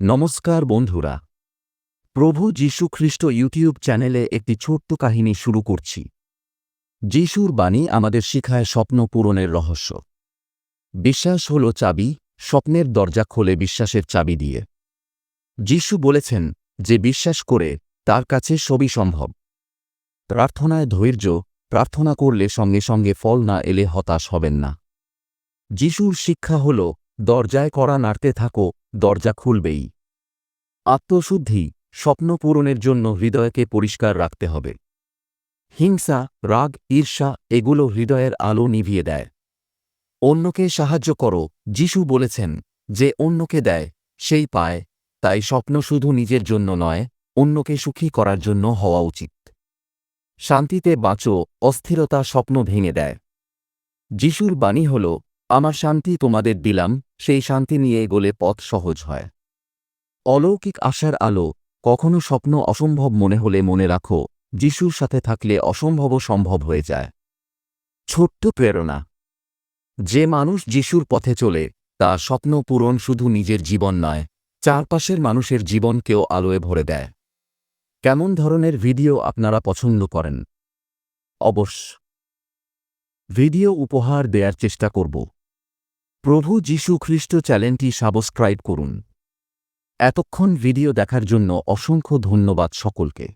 নমস্কার বন্ধুরা। প্রভু যীশু খ্রিস্ট ইউটিউব চ্যানেলে একটি ছোট্ট কাহিনী শুরু করছি। যিশুর বাণী আমাদের শিখায় স্বপ্ন পূরণের রহস্য। বিশ্বাস হল চাবি, স্বপ্নের দরজা খোলে বিশ্বাসের চাবি দিয়ে। যিশু বলেছেন যে বিশ্বাস করে তার কাছে সবই সম্ভব। প্রার্থনায় ধৈর্য, প্রার্থনা করলে সঙ্গে সঙ্গে ফল না এলে হতাশ হবেন না। যিশুর শিক্ষা হল দরজায় করা নাড়তে থাকো, দরজা খুলবেই। আত্মশুদ্ধি, স্বপ্ন পূরণের জন্য হৃদয়কে পরিষ্কার রাখতে হবে। হিংসা, রাগ, ঈর্ষা, এগুলো হৃদয়ের আলো নিভিয়ে দেয়। অন্যকে সাহায্য করো, যিশু বলেছেন যে অন্যকে দেয়, সেই পায়, তাই স্বপ্ন শুধু নিজের জন্য নয়, অন্যকে সুখী করার জন্য হওয়া উচিত। শান্তিতে বাঁচো, অস্থিরতা স্বপ্ন ভেঙে দেয়। যিশুর বাণী হল আমার শান্তি তোমাদের দিলাম, সেই শান্তি নিয়ে এগোলে পথ সহজ হয়। অলৌকিক আশার আলো, কখনো স্বপ্ন অসম্ভব মনে হলে মনে রাখো, যিশুর সাথে থাকলে অসম্ভবও সম্ভব হয়ে যায়। ছোট্ট প্রেরণা। যে মানুষ যিশুর পথে চলে তা স্বপ্ন পূরণ শুধু নিজের জীবন নয়, চারপাশের মানুষের জীবনকেও আলোয় ভরে দেয়। কেমন ধরনের ভিডিও আপনারা পছন্দ করেন? অবশ্য। ভিডিও উপহার দেওয়ার চেষ্টা করব। প্রভু যীশু খ্রিস্ট চ্যানেলটি সাবস্ক্রাইব করুন। এতক্ষণ ভিডিও দেখার জন্য অসংখ্য ধন্যবাদ সকলকে।